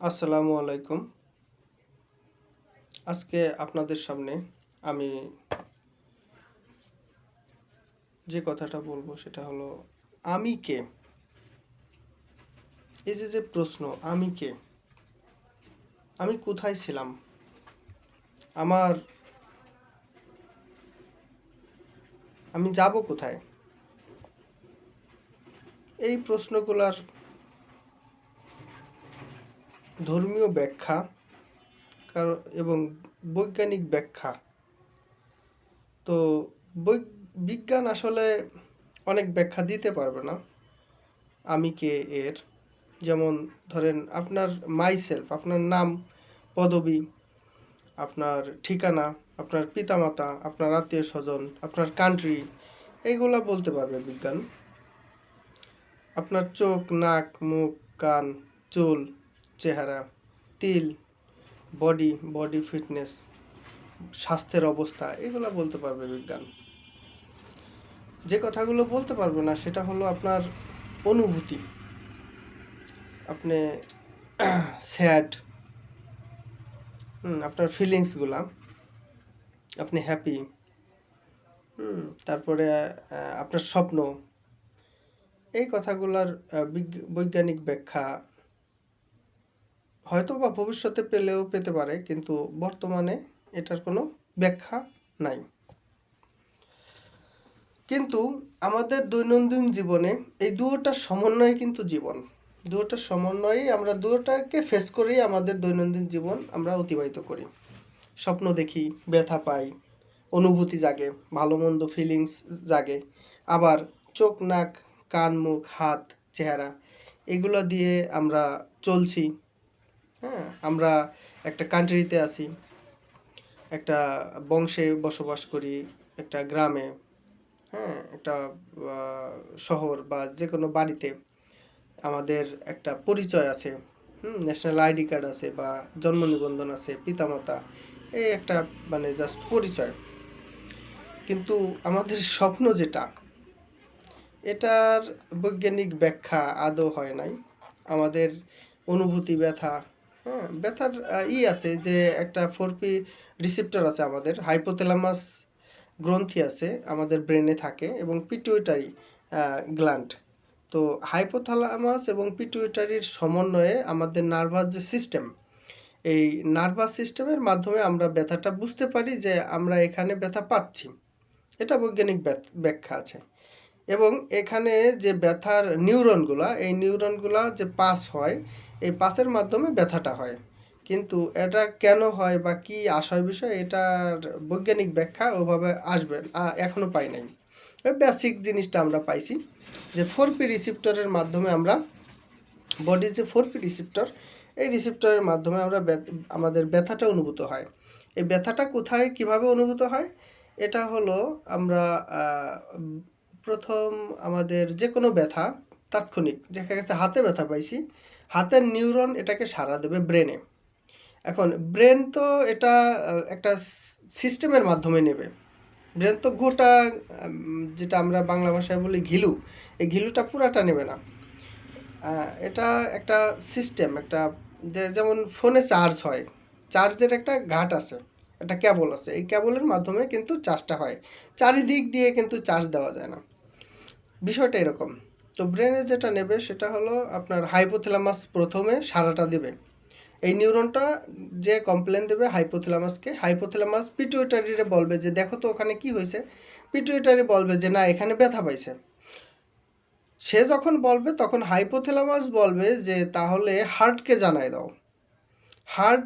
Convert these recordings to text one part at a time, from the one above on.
আসসালামু আলাইকুম। আজকে আপনাদের সামনে আমি যে কথাটা বলব সেটা হলো, আমি কে? এই যে যে প্রশ্ন, আমি কে? আমি কোথায় ছিলাম? আমার, আমি যাব কোথায়? এই প্রশ্নগুলার ধর্মীয় ব্যাখ্যা, কার- এবং বৈজ্ঞানিক ব্যাখ্যা। তো বিজ্ঞান আসলে অনেক ব্যাখ্যা দিতে পারবে না। আমি কে এর? যেমন ধরেন আপনার মাইসেলফ আপনার নাম, পদবি, আপনার ঠিকানা, আপনার পিতামাতা, আপনার আত্মীয় স্বজন, আপনার কান্ট্রি এইগুলা বলতে পারবে বিজ্ঞান। আপনার চোখ, নাক, মুখ, কান, চুল চেহারা, তিল বডি বডি ফিটনেস স্বাস্থ্যের অবস্থা, এগুলো বলতে পারবে বিজ্ঞান। যে কথাগুলো বলতে পারবে না, সেটা হলো আপনার অনুভূতি। আপনি স্যাড আপনার ফিলিংসগুলা আপনি হ্যাপি তারপরে আপনার স্বপ্ন, এই কথাগুলার বৈজ্ঞানিক ব্যাখ্যা হয়তো বা ভবিষ্যতে পেলেও পেতে পারে, কিন্তু বর্তমানে এটার কোনো ব্যাখ্যা নাই। কিন্তু আমাদের দৈনন্দিন জীবনে এই দুটোটার সমন্বয়ে কিন্তু জীবন। দুটোটার সমন্বয়েই আমরা দুটোটাকে ফেস করেই আমাদের দৈনন্দিন জীবন আমরা অতিবাহিত করি। স্বপ্ন দেখি, ব্যথা পাই, অনুভূতি জাগে, ভালো মন্দ ফিলিংস জাগে, আবার চোখ, নাক, কান, মুখ, হাত, চেহারা, এগুলো দিয়ে আমরা চলছি। হ্যাঁ আমরা একটা কান্ট্রিতে আছি, একটা বংশে বসবাস করি, একটা গ্রামে হ্যাঁ একটা শহর বা যে কোনো বাড়িতে আমাদের একটা পরিচয় আছে, হুম ন্যাশনাল আইডি কার্ড আছে বা জন্ম নিবন্ধন আছে, পিতামাতা এই একটা মানে জাস্ট পরিচয়। কিন্তু আমাদের স্বপ্ন যেটা, এটার বৈজ্ঞানিক ব্যাখ্যা আদৌ হয় নাই। আমাদের অনুভূতি ব্যথা হ্যাঁ ব্যথার ই আছে যে একটা ফোরপি রিসেপ্টর আছে আমাদের হাইপোথ্যালামাস গ্রন্থি আছে আমাদের ব্রেনে থাকে এবং পিটুইটারি গ্ল্যান্ড তো হাইপোথ্যালামাস এবং পিটুইটারির সমন্বয়ে আমাদের নার্ভাস যে সিস্টেম এই নার্ভাস সিস্টেমের মাধ্যমে আমরা ব্যথাটা বুঝতে পারি যে আমরা এখানে ব্যথা পাচ্ছি। এটা বৈজ্ঞানিক ব্যাখ্যা আছে। এবং এখানে যে ব্যথার নিউরনগুলা এই নিউরনগুলা যে পাস হয় এই পাসের মাধ্যমে ব্যথাটা হয়। কিন্তু এটা কেন হয় বা কি আশয় বিষয় এটার বৈজ্ঞানিক ব্যাখ্যা ওভাবে আসবে এখনও পাই নাই। বেসিক জিনিসটা আমরা পাইছি যে ফোর পি রিসিপ্টরের মাধ্যমে আমরা বডির যে ফোর পি রিসিপ্টর এই রিসিপ্টরের মাধ্যমে আমরা আমাদের ব্যথাটা অনুভূত হয়। এই ব্যথাটা কোথায়, কীভাবে অনুভূত হয়? এটা হলো আমরা প্রথম আমাদের যে কোনো ব্যথা, তাৎক্ষণিক, দেখা গেছে হাতে ব্যথা পাইছি। হাতের নিউরন এটাকে সাড়া দেবে ব্রেনে এখন ব্রেন তো এটা একটা সিস্টেমের মাধ্যমে নেবে। ব্রেন তো গোটা যেটা আমরা বাংলা ভাষায় বলি ঘিলু, এই ঘিলুটা পুরাটা নেবে না। এটা একটা সিস্টেম একটা যেমন ফোনে চার্জ হয় চার্জের একটা ঘাট আছে, একটা ক্যাবল আছে। এই ক্যাবলের মাধ্যমে কিন্তু চার্জটা হয়। চারিদিক দিয়ে কিন্তু চার্জ দেওয়া যায় না। বিষয়টা এরকম। তো ব্রেনে যেটা নেবে সেটা হলো আপনার হাইপোথ্যালামাস প্রথমে সারাটা দেবে। এই নিউরনটা যে কমপ্লেন দেবে হাইপোথ্যালামাসকে হাইপোথ্যালামাস পিটুইটারিরে বলবে যে, দেখো তো ওখানে কি হয়েছে? পিটুইটারি বলবে যে, না, এখানে ব্যথা পাইছে। সে যখন বলবে, তখন হাইপোথ্যালামাস বলবে যে, তাহলে হার্টকে জানাই দাও। হার্ট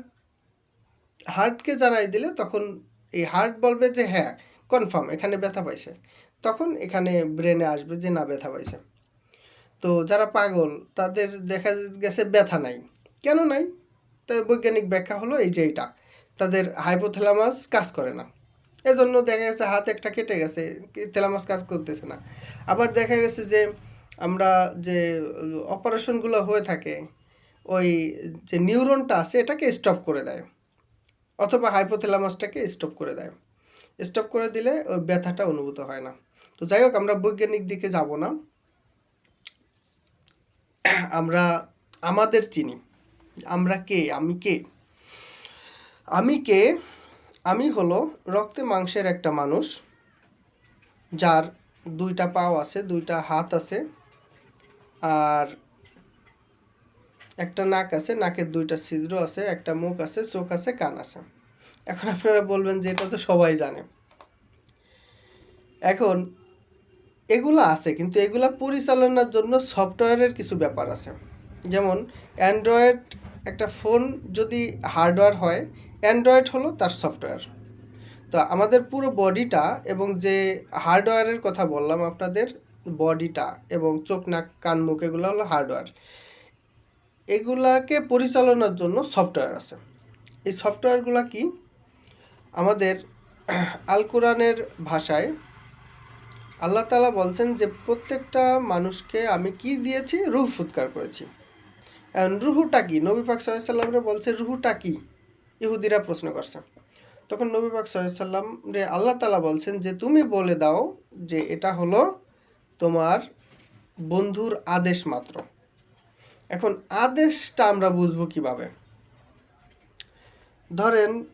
হার্টকে জানাই দিলে তখন এই হার্ট বলবে যে হ্যাঁ কনফার্ম এখানে ব্যথা পাইছে। তখন এখানে ব্রেনে আসবে যে, না, ব্যথা পাইছে। তো যারা পাগল, তাদের দেখা গেছে ব্যথা নাই। কেন নাই? তার বৈজ্ঞানিক ব্যাখ্যা হলো এই যে এটা তাদের হাইপোথ্যালামাস কাজ করে না। এজন্য দেখা গেছে হাত একটা কেটে গেছে থ্যালামাস কাজ করতেছে না। আবার দেখা গেছে যে আমরা যে অপারেশনগুলো হয়ে থাকে, ওই যে নিউরনটা আছে, এটাকে স্টপ করে দেয়। অথবা হাইপোথ্যালামাসটাকে স্টপ করে দেয়। স্টপ করে দিলে ওই ব্যথাটা অনুভূত হয় না। তো যাই হোক, আমরা বৈজ্ঞানিক দিকে যাব না। আমরা আমাদের চিনি। আমরা কে? আমি কে? আমি কে? আমি হলো রক্তে মাংসের একটা মানুষ, যার দুইটা পাও আছে, দুইটা হাত আছে, আর একটা নাক আছে, নাকের দুইটা ছিদ্র আছে, একটা মুখ আছে, চোখ আছে, কান আছে। এখন আপনারা বলবেন যে এটা তো সবাই জানে। এখন এগুলা আছে, কিন্তু এগুলো পরিচালনার জন্য সফটওয়্যারের কিছু ব্যাপার আছে। যেমন অ্যান্ড্রয়েড একটা ফোন যদি হার্ডওয়্যার হয় অ্যান্ড্রয়েড হলো তার সফটওয়্যার। তো আমাদের পুরো বডিটা এবং যে হার্ডওয়্যারের কথা বললাম আপনাদের বডিটা এবং চোখ, নাক, কান, মুখ, এগুলো হলো হার্ডওয়্যার এগুলাকে পরিচালনার জন্য সফটওয়্যার আছে। এই সফটওয়্যারগুলো কি? আমাদের আল কোরআনের ভাষায় আল্লাহ তালা বলছেন যে, প্রত্যেকটা মানুষকে আমি কি দিয়েছি? রুহ ফুৎকার করেছি। রুহুটা কি? নবী পাক সাল্লামরে বলছে, রুহুটা কি? ইহুদিরা প্রশ্ন করছে। তখন নবী পাক সাল্লাম রে আল্লাহ তালা বলছেন যে, তুমি বলে দাও যে, এটা হলো তোমার বন্ধুর আদেশ মাত্র। এখন আদেশটা আমরা বুঝব কীভাবে? ধরেন,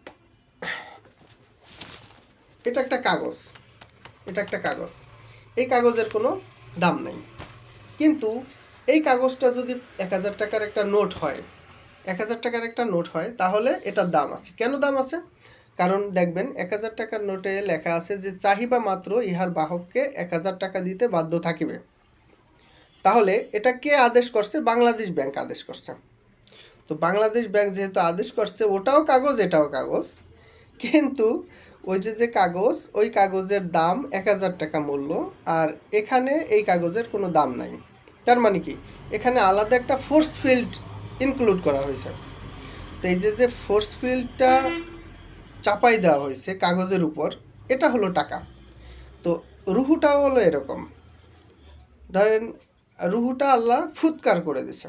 এটা একটা কাগজ। এটা একটা কাগজ। এই কাগজের কোনো দাম নেই। কিন্তু এই কাগজটা যদি এক হাজার টাকার একটা নোট হয়, এক হাজার টাকার একটা নোট হয়, তাহলে এটার দাম আছে। কেন দাম আছে? কারণ দেখবেন, এক হাজার টাকার নোটে লেখা আছে যে, চাহিবা মাত্র ইহার বাহককে এক হাজার টাকা দিতে বাধ্য থাকিবে। তাহলে এটা কে আদেশ করছে? বাংলাদেশ ব্যাংক আদেশ করছে। তো বাংলাদেশ ব্যাংক যেহেতু আদেশ করছে, ওটাও কাগজ, এটাও কাগজ। কিন্তু ওই যে যে কাগজ, ওই কাগজের দাম এক হাজার টাকা মূল্য আর এখানে এই কাগজের কোনো দাম নাই। তার মানে কি? এখানে আলাদা একটা ফোর্স ফিল্ড ইনক্লুড করা হয়েছে। তো এই যে যে ফোর্স ফিল্ডটা চাপাই দেওয়া হয়েছে কাগজের উপর, এটা হলো টাকা। তো রুহুটাও হলো এরকম। ধরেন, রুহুটা আল্লাহ ফুৎকার করে দিছে।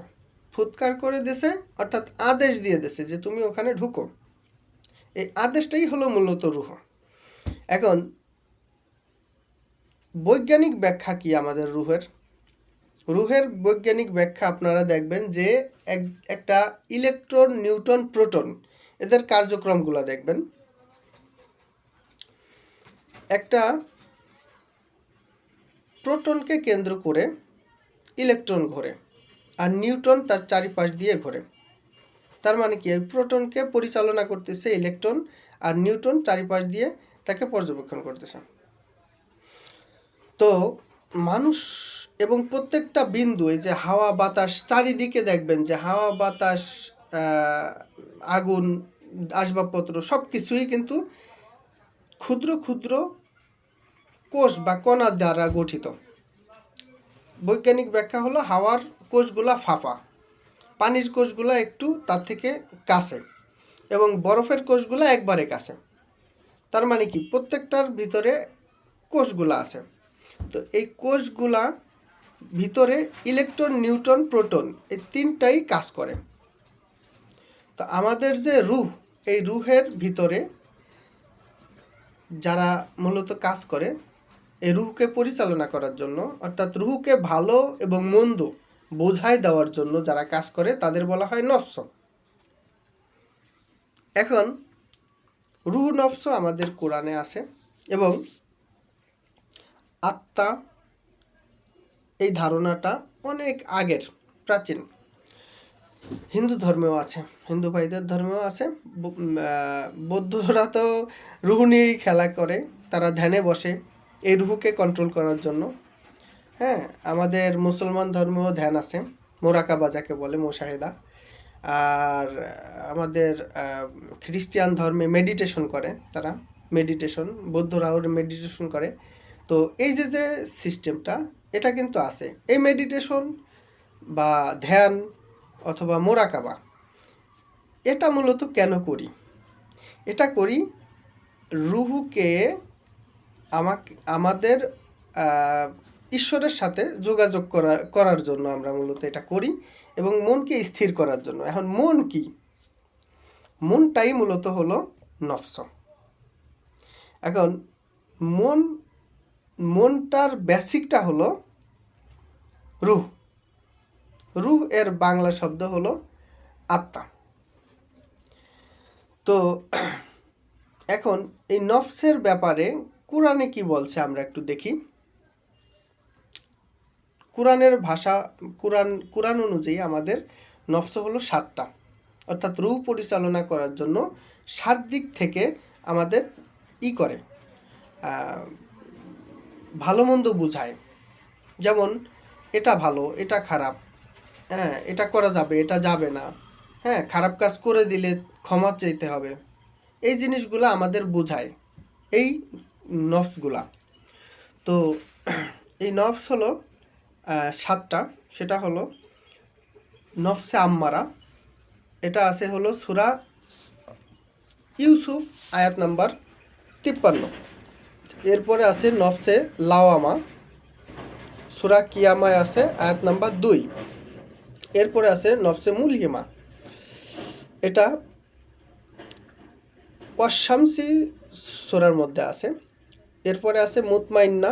ফুৎকার করে দিছে, অর্থাৎ আদেশ দিয়ে দিছে যে, তুমি ওখানে ঢুকো। এই আদেশটাই হলো মূলত রুহ। এখন, বৈজ্ঞানিক ব্যাখ্যা কি আমাদের রুহের? রুহের বৈজ্ঞানিক ব্যাখ্যা আপনারা দেখবেন যে এক, একটা ইলেকট্রন, নিউটন, প্রোটন, এদের কার্যক্রমগুলো দেখবেন। একটা প্রোটনকে কেন্দ্র করে ইলেকট্রন ঘোরে আর নিউটন তার চারিপাশ দিয়ে ঘোরে। তার মানে কি? প্রোটনকে পরিচালনা করতেছে ইলেকট্রন আর নিউটন চারিপাশ দিয়ে তাকে পর্যবেক্ষণ করতেছে। তো মানুষ এবং প্রত্যেকটা বিন্দু, এই যে হাওয়া, বাতাস, চারিদিকে দেখবেন যে হাওয়া, বাতাস আগুন, আসবাবপত্র সব কিছুই কিন্তু ক্ষুদ্র ক্ষুদ্র কোষ বা কণা দ্বারা গঠিত। বৈজ্ঞানিক ব্যাখ্যা হলো হাওয়ার কোষগুলা ফাঁপা পানির কোষগুলা একটু তার থেকে কাছে এবং বরফের কোষগুলা একবারে কাছে। তার মানে কি? প্রত্যেকটার ভিতরে কোষগুলো আছে। তো এই কোষগুলা ভিতরে ইলেকট্রন নিউটন প্রোটন এই তিনটাই কাজ করে। তো আমাদের যে রুহ, এই রুহের ভিতরে যারা মূলত কাজ করে, এই রুহকে পরিচালনা করার জন্য, অর্থাৎ রুহকে ভালো এবং মন্দ বোঝাই দেওয়ার জন্য যারা কাজ করে, তাদের বলা হয় নফস এখন রুহ নফস আমাদের কোরআনে আছে এবং আত্মা এই ধারণাটা অনেক আগের, প্রাচীন। হিন্দু ধর্মেও আছে, হিন্দু ভাইদের ধর্মেও আছে। বৌদ্ধরা তো রুহ নিয়েই খেলা করে, তারা ধ্যানে বসে এই রুহুকে কন্ট্রোল করার জন্য। হ্যাঁ আমাদের মুসলমান ধর্মেও ধ্যান আছে মোরাকাবা যাকে বলে মোশাহেদা। আর আমাদের খ্রিস্টিয়ান ধর্মে মেডিটেশন করে তারা মেডিটেশন বৌদ্ধরাও মেডিটেশন করে। তো এই যে যে সিস্টেমটা এটা কিন্তু আছে। এই মেডিটেশন বা ধ্যান অথবা মোরাকাবা, এটা মূলত কেন করি? এটা করি রুহুকে আমাকে, আমাদের ঈশ্বরের সাথে যোগাযোগ করা, করার জন্য আমরা মূলত এটা করি। এবং মনকে স্থির করার জন্য। এখন মন কি? মনটাই মূলত হলো নফস। এখন মন, মনটার বেসিকটা হলো রুহ। রুহ এর বাংলা শব্দ হলো আত্মা। তো এখন এই নফসের ব্যাপারে কোরআনে কি বলছে আমরা একটু দেখি। কোরআনের ভাষা, কোরআন কোরআন অনুযায়ী আমাদের নফস হলো সাতটা। অর্থাৎ রূহ পরিচালনা করার জন্য সাত দিক থেকে আমাদের ই করে ভালো মন্দ বুঝায়। যেমন, এটা ভালো, এটা খারাপ হ্যাঁ এটা করা যাবে, এটা যাবে না হ্যাঁ খারাপ কাজ করে দিলে ক্ষমা চাইতে হবে। এই জিনিসগুলো আমাদের বোঝায়, এই নফসগুলা। তো, এই নফস হলো সাতটা। সেটা হলো নফসে আম্মারা। এটা আছে হলো সুরা ইউসুফ, আয়াত নাম্বার তিপ্পান্ন। এরপরে আছে নফসে লাওয়ামা। সুরা কিয়ামায় আছে আয়াত নাম্বার দুই। এরপরে আছে নফসে মুলহিমা। এটা ওয়াশামসি সুরার মধ্যে আছে। এরপরে আছে মুতমাইন্না,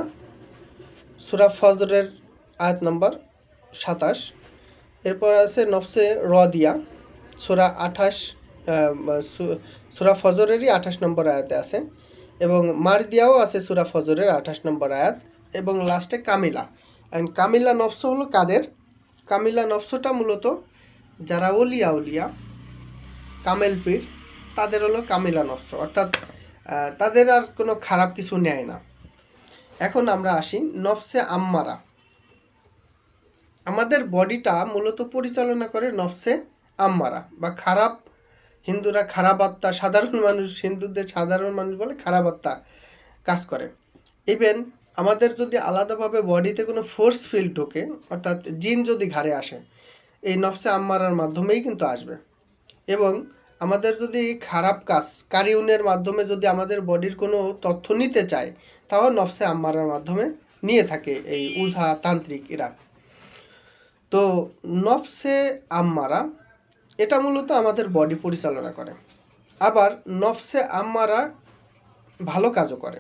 সুরা ফজরের আয়াত নাম্বার সাতাশ। এরপর আছে নফসে রদিয়া সুরা আঠাশ সুরা ফজরেরই আঠাশ নম্বর আয়াতে আছে। এবং মারদিয়াও আছে সুরা ফজরের আঠাশ নম্বর আয়াত। এবং লাস্টে কামিলা। অ্যান্ড কামিলা নফস হলো কাদের? কামিলা নফসটা মূলত যারা ওলিয়া উলিয়া কামেল পীর, তাদের হলো কামিলা নফস। অর্থাৎ তাদের আর কোনো খারাপ কিছু নেয় না। এখন আমরা আসি নফসে আম্মারা। আমাদের বডিটা মূলত পরিচালনা করে নফসে আম্মারা বা খারাপ হিন্দুরা খারাপ আত্মা, সাধারণ মানুষ, হিন্দুদের সাধারণ মানুষ বলে খারাপ আত্মা কাজ করে। ইভেন আমাদের যদি আলাদাভাবে বডিতে কোনো ফোর্স ফিল ঢোকে, অর্থাৎ জিন যদি ঘাড়ে আসে, এই নফসে আম্মারার মাধ্যমেই কিন্তু আসবে। এবং আমাদের যদি খারাপ কাজ, কারিউনের মাধ্যমে যদি আমাদের বডির কোনো তথ্য নিতে চায়, তাও নফসে আম্মারার মাধ্যমে নিয়ে থাকে এই উঝা তান্ত্রিক এরা। তো নফসে আম্মারা, এটা মূলত আমাদের বডি পরিচালনা করে। আবার নফসে আম্মারা ভালো কাজও করে,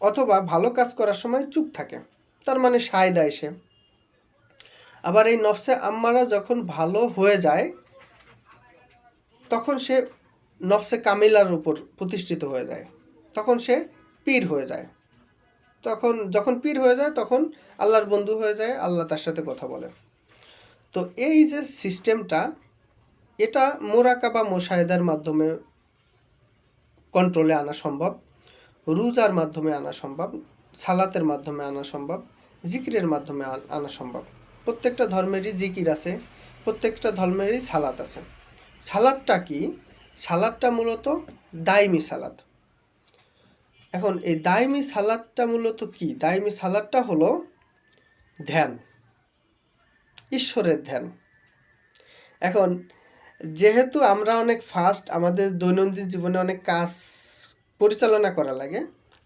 অথবা ভালো কাজ করার সময় চুপ থাকে, তার মানে সায় দেয় সে। আবার এই নফসে আম্মারা যখন ভালো হয়ে যায়, তখন সে নফসে কামিলার উপর প্রতিষ্ঠিত হয়ে যায়, তখন সে পীর হয়ে যায়। তখন যখন পীর হয়ে যায়, তখন আল্লাহর বন্ধু হয়ে যায়, আল্লাহ তার সাথে কথা বলে। তো এই যে সিস্টেমটা, এটা মোরাকা বা মোশাহেদার মাধ্যমে কন্ট্রোলে আনা সম্ভব, রুজার মাধ্যমে আনা সম্ভব, সালাতের মাধ্যমে আনা সম্ভব, জিকিরের মাধ্যমে আন- সম্ভব। প্রত্যেকটা ধর্মেরই জিকির আছে, প্রত্যেকটা ধর্মেরই সালাত আছে। সালাদটা কি? সালাদটা মূলত দায়মি সালাদ এখন এই দাইমি সালাদটা মূলত কি? দাইমি সালাদটা হলো ধ্যান। ঈশ্বরের ধ্যান। এখন যেহেতু আমরা অনেক ফাস্ট আমাদের দৈনন্দিন জীবনে অনেক কাজ পরিচালনা করা লাগে,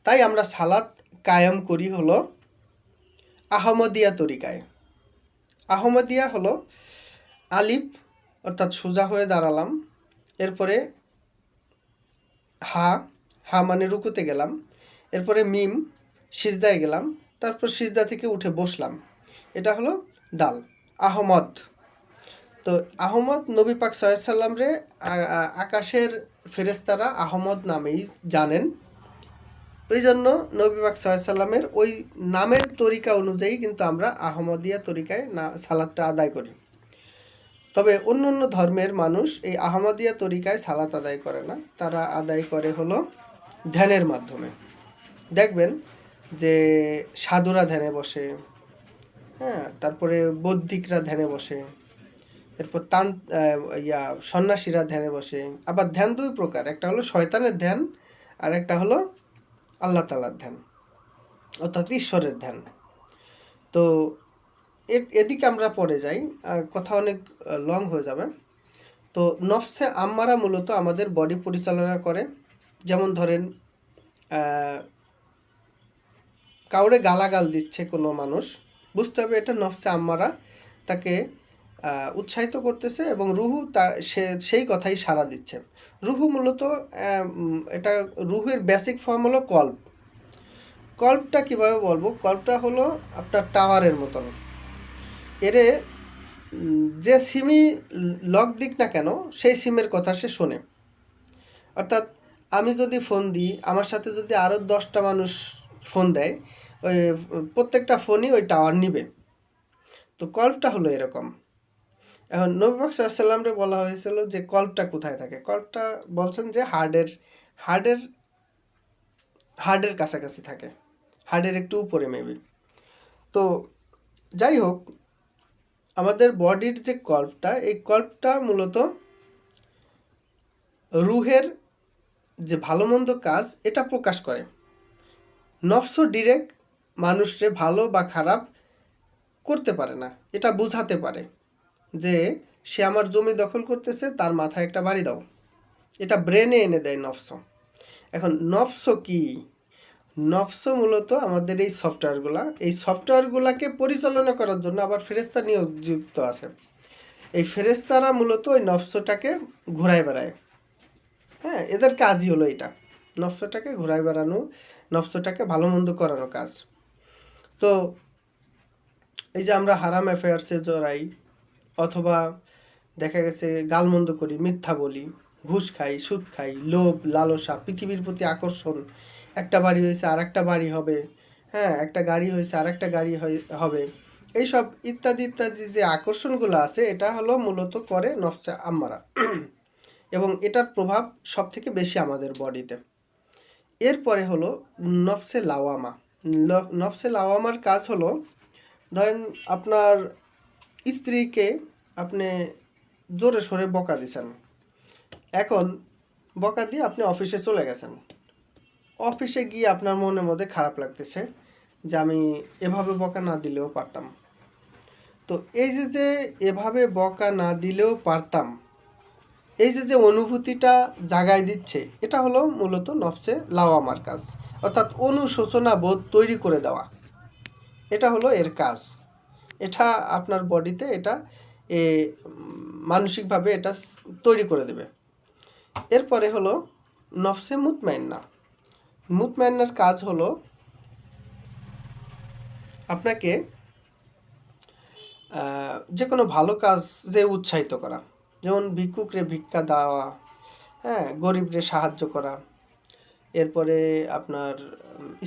তাই আমরা সালাদ কায়েম করি হলো আহমদিয়া তরিকায়। আহমদিয়া হলো আলিফ, অর্থাৎ সোজা হয়ে দাঁড়ালাম, এরপরে হা হা মানে রুকুতে গেলাম, এরপরে মিম সিজদায় গেলাম, তারপর সিজদা থেকে উঠে বসলাম। এটা হলো দাল আহমদ। তো আহমদ নবী পাক সাল্লাম রে আকাশের ফেরেস্তারা আহমদ নামেই জানেন। ওই জন্য নবী পাক সাল্লামের ওই নামের তরিকা অনুযায়ী কিন্তু আমরা আহমদিয়া তরিকায় না, সালাদটা আদায় করি। তবে অন্য অন্য ধর্মের মানুষ এই আহমদিয়া তরিকায় সালাত আদায় করে না, তারা আদায় করে হলো ধ্যানের মাধ্যমে। দেখবেন যে সাধুরা ধ্যানে বসে হ্যাঁ তারপরে বৌদ্ধিকরা ধ্যানে বসে, এরপর তান ইয়া, সন্ন্যাসীরা ধ্যানে বসে। আবার ধ্যান দুই প্রকার, একটা হলো শয়তানের ধ্যান আর একটা হলো আল্লাহ তালার ধ্যান, অর্থাৎ ঈশ্বরের ধ্যান। তো এদিকে আমরা পড়ে যাই কথা অনেক লং হয়ে যাবে। তো নফসে আম্মারা মূলত আমাদের বডি পরিচালনা করে। যেমন ধরেন কাউরে গালাগাল দিচ্ছে কোনো মানুষ, বুঝতে হবে এটা নফসে আম্মারা, তাকে উৎসাহিত করতেছে এবং রুহু তা, সে, সেই কথাই সাড়া দিচ্ছে। রুহু মূলত এটা রুহের বেসিক ফর্ম হলো কল্প। কল্পটা কীভাবে বলব? কল্পটা হলো আপনার টাওয়ারের মতন। এরে যে সিমই লক দিক না কেন, সেই সিমের কথা সে শোনে। অর্থাৎ আমি যদি ফোন দিই, আমার সাথে যদি আরও দশটা মানুষ ফোন দেয়, ওই প্রত্যেকটা ফোনই ওই টাওয়ার নিবে। তো কল্পটা হলো এরকম। এখন নবীবাক বলা হয়েছিল যে কল্পটা কোথায় থাকে? কল্পটা বলছেন যে হার্ডের হার্ডের হার্ডের কাছাকাছি থাকে। হার্ডের একটু উপরে মেবি তো যাই হোক, আমাদের বডির যে কল্পটা এই কল্পটা মূলত রুহের যে ভালো মন্দ কাজ, এটা প্রকাশ করে। নফস ডিরেক্ট মানুষকে ভালো বা খারাপ করতে পারে না, এটা বোঝাতে পারে যে সে আমার জমি দখল করতেছে, তার মাথায় একটা বাড়ি দাও। এটা ব্রেনে এনে দেয় নফস। এখন নফস কি? নফস মূলত আমাদের এই সফটওয়্যারগুলা, এই সফটওয়্যারগুলাকে পরিচালনা করার জন্য আবার ফেরেস্তা নিয়োগযুক্ত আছে। এই ফেরেস্তারা মূলত ওই নফসটাকে ঘুরায় বেড়ায়। হ্যাঁ এদের কাজই হলো এটা। নফসটাকে ঘুরায় বেড়ানো নফসটাকে ভালো মন্দ করানো কাজ। তো এই যে আমরা হারাম অ্যাফেয়ার্সে জড়াই, অথবা দেখা গেছে গালমন্দ করি, মিথ্যা বলি, ঘুষ খাই, সুদ খাই, লোভ, লালসা, পৃথিবীর প্রতি আকর্ষণ, একটা বাড়ি হয়েছে আর একটা বাড়ি হবে হ্যাঁ একটা গাড়ি হয়েছে আর একটা গাড়ি হবে। এইসব ইত্যাদি ইত্যাদি যে আকর্ষণগুলো আছে, এটা হলো মূলত করে নফসে আম্মারা। এবং এটার প্রভাব সব থেকে বেশি আমাদের বডিতে। এরপরে হলো নফসে লাওয়ামা নফসে লাওয়ামার কাজ হলো, ধরেন আপনার স্ত্রীকে আপনি জোরে সোরে বকা দিছেন। এখন বকা দিয়ে আপনি অফিসে চলে গেছেন। অফিসে গিয়ে আপনার মনের মধ্যে খারাপ লাগতেছে যে আমি এভাবে বকা না দিলেও পারতাম। তো এই যে যে এভাবে বকা না দিলেও পারতাম এই যে যে অনুভূতিটা জাগায় দিচ্ছে এটা হলো মূলত নফসে লাওয়ামার কাজ অর্থাৎ অনুশোচনা বোধ তৈরি করে দেওয়া। এটা হলো এর কাজ। এটা আপনার বডিতে এটা এ, মানসিকভাবে এটা তৈরি করে দেবে। এরপরে হলো নফসে মুতমাইন্না। মুতমাইন্নার কাজ হলো আপনাকে যে কোনো ভালো কাজ যে উৎসাহিত করা। যেমন ভিক্ষুকরে ভিক্ষা দেওয়া হ্যাঁ গরিবরে সাহায্য করা, এরপরে আপনার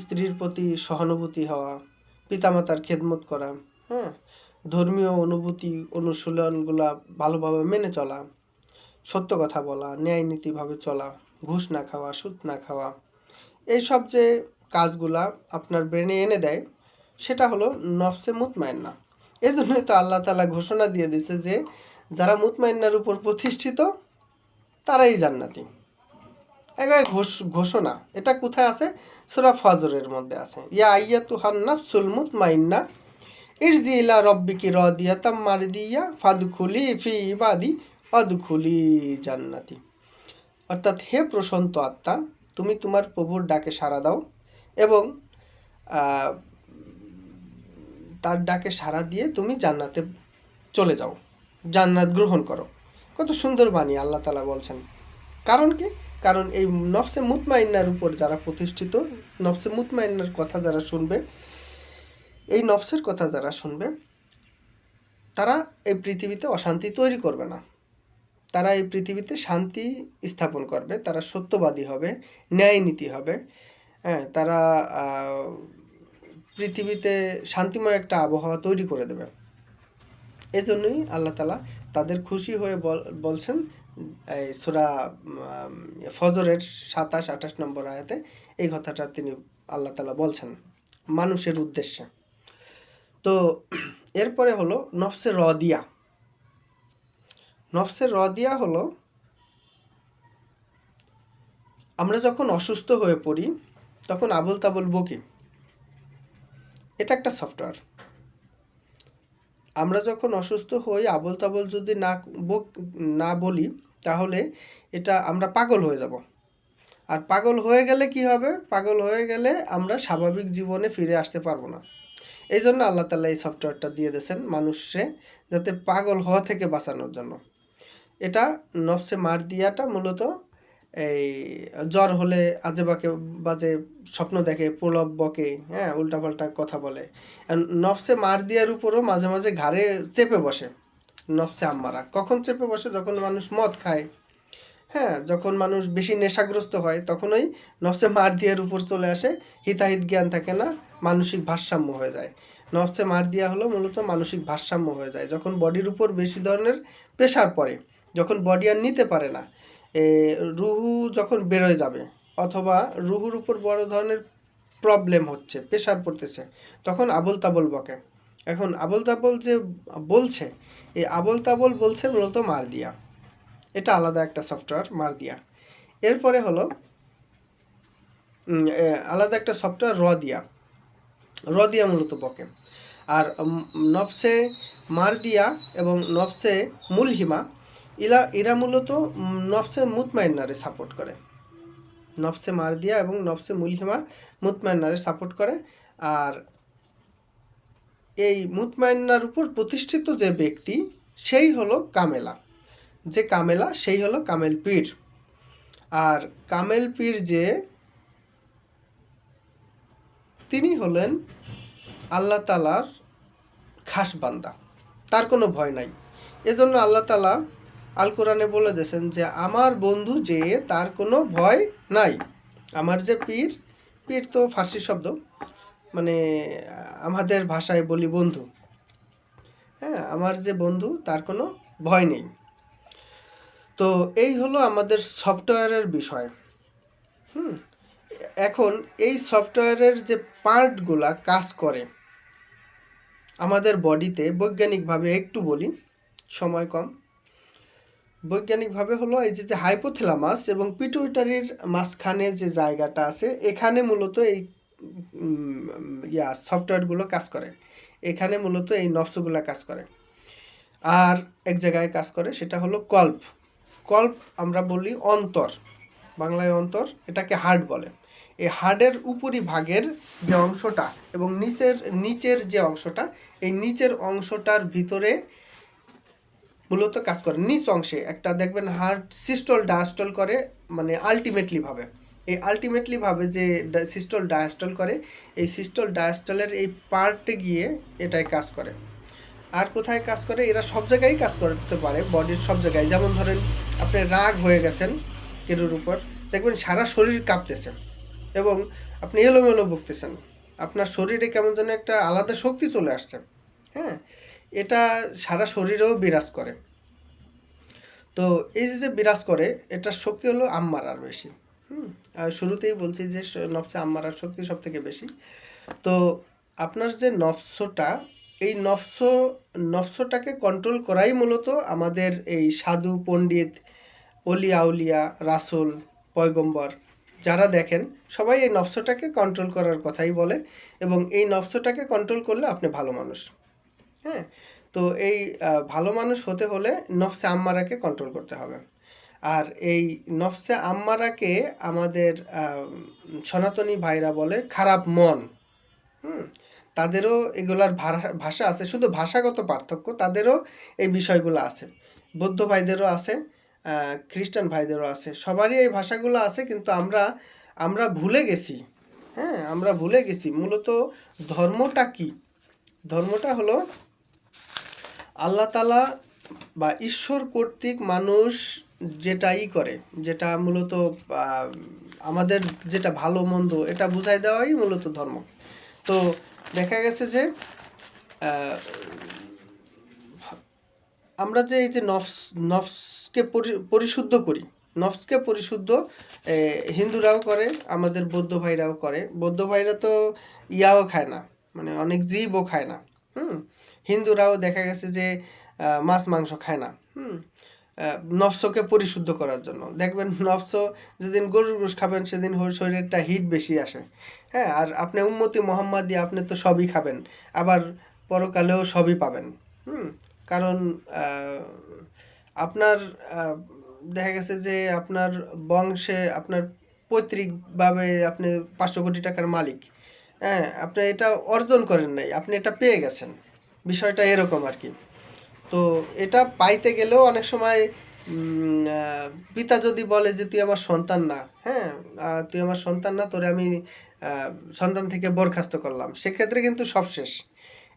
স্ত্রীর প্রতি সহানুভূতি হওয়া, পিতামাতার খেদমত করা হ্যাঁ ধর্মীয় অনুভূতি অনুশীলনগুলা ভালোভাবে মেনে চলা, সত্য কথা বলা, ন্যায় নীতিভাবে চলা, ঘুষ না খাওয়া, সুদ না খাওয়া, এইসব যে কাজগুলা আপনার ব্রেনে এনে দেয়, সেটা হলো নফসে মুতমাইন্না। এই জন্যই তো আল্লাহ তালা ঘোষণা দিয়ে দিছে যে যারা মুতমাইন্নার উপর প্রতিষ্ঠিত, তারাই জান্নাতি। একেবারে ঘোষ ঘোষণা, এটা কোথায় আছে? সুরা ফজরের মধ্যে আছে। ইয়া আইয়া তু হান্না হান্নাফসুল মুতমাইন্না, ইরজি ইলা রব্বিকি রদিয়াতাম মারদিয়া ফাদখুলি ফি ইবাদি অদখুলি জান্নাতি। অর্থাৎ হে প্রশান্ত আত্মা, তুমি তোমার প্রভুর ডাকে সাড়া দাও এবং তার ডাকে সাড়া দিয়ে তুমি জান্নাতে চলে যাও। জান্নাত গ্রহণ করো। কত সুন্দর বাণী আল্লাহ তালা বলছেন। কারণ কি? কারণ এই নফসে মুতমাইন্নার উপর যারা প্রতিষ্ঠিত, নফসে মুতমাইন্নার কথা যারা শুনবে, এই নফসের কথা যারা শুনবে, তারা এই পৃথিবীতে অশান্তি তৈরি করবে না। তারা এই পৃথিবীতে শান্তি স্থাপন করবে, তারা সত্যবাদী হবে ন্যায় নীতি হবে। হ্যাঁ তারা পৃথিবীতে শান্তিময় একটা আবহাওয়া তৈরি করে দেবে। এজন্যই আল্লাহ তালা তাদের খুশি হয়ে বল- বলছেন, এই সুরা ফজরের সাতাশ, আঠাশ নম্বর আয়াতে এই কথাটা তিনি আল্লাহ তালা বলছেন, মানুষের উদ্দেশ্যে। তো এরপরে হলো নফসে রদিয়া। নফসের রদিয়া হলো আমরা যখন অসুস্থ হয়ে পড়ি, তখন আবল তাবল বকি। এটা একটা সফটওয়্যার আমরা যখন অসুস্থ হই আবল তাবল যদি না না বলি, তাহলে এটা আমরা পাগল হয়ে যাব। আর পাগল হয়ে গেলে কি হবে? পাগল হয়ে গেলে আমরা স্বাভাবিক জীবনে ফিরে আসতে পারব না। এই জন্য আল্লাহ তালা এই সফটওয়্যারটা দিয়ে দিয়েছেন মানুষে যাতে পাগল হওয়া থেকে বাঁচানোর জন্য। এটা নফসে মার দিয়াটা মূলত এই, জ্বর হলে আজেবাকে বাজে স্বপ্ন দেখে প্রলভ বকে হ্যাঁ উল্টাপাল্টা কথা বলে। নফসে মার দিয়ার উপরও মাঝে মাঝে ঘাড়ে চেপে বসে, নফসে আম্মারা। কখন চেপে বসে? যখন মানুষ মদ খায় হ্যাঁ যখন মানুষ বেশি নেশাগ্রস্ত হয় তখন ওই নফসে মার দিয়ার উপর চলে আসে, হিতাহিত জ্ঞান থাকে না, মানসিক ভারসাম্য হয়ে যায়। নফসে মার দিয়া হলো মূলত মানসিক ভারসাম্য হয়ে যায়। যখন বডির উপর বেশি ধরনের প্রেশার পড়ে, যখন বডি আর নিতে পারে না রুহু যখন বেরোয় যাবে, অথবা রুহুর উপর বড় ধরনের প্রবলেম হচ্ছে প্রেশার পড়তেছে, তখন আবল তাবল বকে। এখন আবল তাবল যে বলছে, এই আবল তাবল বলছে মূলত মার দিয়া এটা আলাদা একটা সফটওয়্যার মার দিয়া এরপরে হলো আলাদা একটা সফটওয়্যার র দিয়া র দিয়া মূলত বকে। আর নফসে মার দিয়া এবং নফসে মুলহিমা ইলা এরা মূলত নফসে মুতমাইন্নারে সাপোর্ট করে। নফসে মারদিয়া এবং নফসে মুলহিমা মুতমাইন্নারে সাপোর্ট করে। আর এই মুতমাইন্নার উপর প্রতিষ্ঠিত যে ব্যক্তি, সেই হলো কামেলা। যে কামেলা, সেই হলো কামেল পীর। আর কামেল পীর যে, তিনি হলেন আল্লাহ তালার খাস বান্দা। তার কোনো ভয় নাই। এজন্য আল্লাহ তালা আল কোরআনে বলে দিয়েছেন যে, আমার বন্ধু যে, তার কোনো ভয় নাই। আমার যে পীর পীর তো ফার্সি শব্দ মানে আমাদের ভাষায় বলি বন্ধু। হ্যাঁ আমার যে বন্ধু, তার কোনো ভয় নেই। তো এই হলো আমাদের সফটওয়্যারের বিষয়। হুম, এখন এই সফটওয়্যারের যে পার্টগুলা কাজ করে, আমাদের বডিতে বৈজ্ঞানিকভাবে একটু বলি, সময় কম। বৈজ্ঞানিকভাবে হলো এই যে হাইপোথ্যালামাস এবং পিটুইটারির মাঝখানে যে জায়গাটা আছে, এখানে মূলত এই ইয়া সফটওয়্যারগুলো কাজ করে। এখানে মূলত এই নফসগুলো কাজ করে। আর এক জায়গায় কাজ করে সেটা হলো কল্প। কল্প আমরা বলি অন্তর। বাংলায় অন্তর এটাকে হার্ট বলে। এই হার্টের উপরি ভাগের যে অংশটা এবং নিচের নিচের যে অংশটা, এই নিচের অংশটার ভিতরে মূলত কাজ করে। নিচ অংশে একটা দেখবেন হার্ট সিস্টল ডায়াস্টল করে মানে আলটিমেটলিভাবে এই আলটিমেটলি ভাবে যে সিস্টল ডায়াস্টল করে, এই সিস্টল ডায়াস্টলের এই পার্টে গিয়ে এটাই কাজ করে। আর কোথায় কাজ করে? এরা সব জায়গায় কাজ করতে পারে, বডির সব জায়গায়। যেমন ধরেন, আপনি রাগ হয়ে গেছেন কেরুর উপর, দেখবেন সারা শরীর কাঁপতেছে এবং আপনি এলোমেলো ভুগতেছেন। আপনার শরীরে কেমন যেন একটা আলাদা শক্তি চলে আসছে। হ্যাঁ? এটা সারা শরীরেও বিরাজ করে। তো এই যে বিরাজ করে, এটার শক্তি হলো আম্মারার বেশি। হুম? শুরুতেই বলছি যে নফসে আম্মারার শক্তি সব থেকে বেশি। তো আপনার যে নফসটা এই নফস নফসটাকে কন্ট্রোল করাই মূলত আমাদের এই সাধু, পণ্ডিত, অলি, আউলিয়া, রাসুল, পয়গম্বর যারা দেখেন, সবাই এই নফসটাকে কন্ট্রোল করার কথাই বলে এবং এই নফসটাকে কন্ট্রোল করলে আপনি ভালো মানুষ। হ্যাঁ? তো এই ভালো মানুষ হতে হলে নফসে আম্মারাকে কন্ট্রোল করতে হবে। আর এই নফসে আম্মারাকে আমাদের সনাতনী ভাইরা বলে খারাপ মন। হুম? তাদেরও এগুলার ভাষা আছে, শুধু ভাষাগত পার্থক্য, তাদেরও এই বিষয়গুলো আছে। বৌদ্ধ ভাইদেরও আছে খ্রিস্টান ভাইদেরও আছে, সবারই এই ভাষাগুলো আছে, কিন্তু আমরা আমরা ভুলে গেছি। হ্যাঁ আমরা ভুলে গেছি। মূলত ধর্মটা কি? ধর্মটা হলো আল্লাহ তালা বা ঈশ্বর কর্তৃক মানুষ যেটাই করে, যেটা মূলত আমাদের যেটা ভালো মন্দ এটা বুঝাই দেওয়াই মূলত ধর্ম। তো দেখা গেছে যে আমরা যে এই যে নফস, নফসকে পরি- পরিশুদ্ধ করি, নফসকে পরিশুদ্ধ হিন্দুরাও করে, আমাদের বৌদ্ধ ভাইরাও করে। বৌদ্ধ ভাইরা তো ইয়াও খায় না মানে অনেক জীবও খায় না, হুম? হিন্দুরাও দেখা গেছে যে মাছ, মাংস খায় না। হুম? নফসকে পরিশুদ্ধ করার জন্য। দেখবেন নফস যেদিন গরুর গোশ খাবেন, সেদিন শরীরেরটা হিট বেশি আসে। হ্যাঁ? আর আপনি উম্মতি দিয়ে আপনি তো সবই খাবেন। আবার পরকালেও সবই পাবেন। হুম? কারণ আপনার দেখা গেছে যে, আপনার বংশে, আপনার পৈতৃকভাবে আপনি পাঁচশো কোটি টাকার মালিক। হ্যাঁ? আপনি এটা অর্জন করেন নাই। আপনি এটা পেয়ে গেছেন। বিষয়টা এরকম আর কি। তো এটা পাইতে গেলেও অনেক সময় পিতা যদি বলে যে, তুই আমার সন্তান না হ্যাঁ তুই আমার সন্তান না তোরে আমি সন্তান থেকে বরখাস্ত করলাম। সেক্ষেত্রে কিন্তু সব শেষ।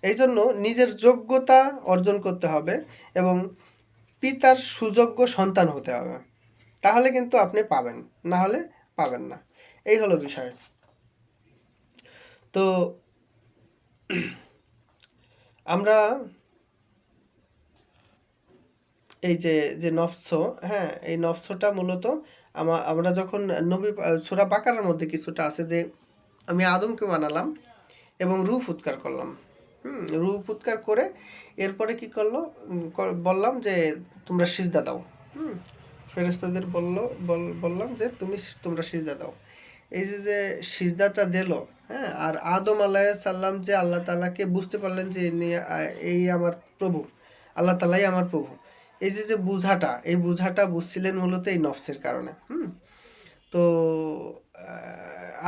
এই জন্য নিজের যোগ্যতা অর্জন করতে হবে এবং পিতার সুযোগ্য সন্তান হতে হবে। তাহলে কিন্তু আপনি পাবেন, না হলে পাবেন না। এই হলো বিষয়। তো আমরা এই যে যে নফস হ্যাঁ এই নফসটা মূলত আমা, আমরা যখন নবী সুরা বাকারের মধ্যে কিছুটা আছে যে, আমি আদমকে বানালাম এবং রূপ উৎকার করলাম। হুম, রূপ উৎকার করে এরপরে কি করল? বললাম যে, তোমরা সিজদা দাও। হুম ফেরেস্তাদের বলল, বল- বললাম যে, তুমি তোমরা সিজদা দাও। এই যে যে সিজদাটা দিল হ্যাঁ আর আদম আলাহ সাল্লাম যে আল্লাহ তালাকে বুঝতে পারলেন যে এই আমার প্রভু, আল্লাহ তালাই আমার প্রভু। এই যে যে বুঝাটা, এই বুঝাটা বুঝছিলেন মূলত এই নফসের কারণে, হুম? তো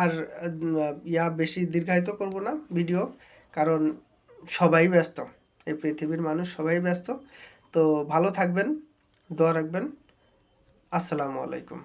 আর, ইয়া বেশি দীর্ঘায়িত করব না ভিডিও, কারণ সবাই ব্যস্ত, এই পৃথিবীর মানুষ সবাই ব্যস্ত। তো ভালো থাকবেন, দোয়া রাখবেন। আসসালামু আলাইকুম।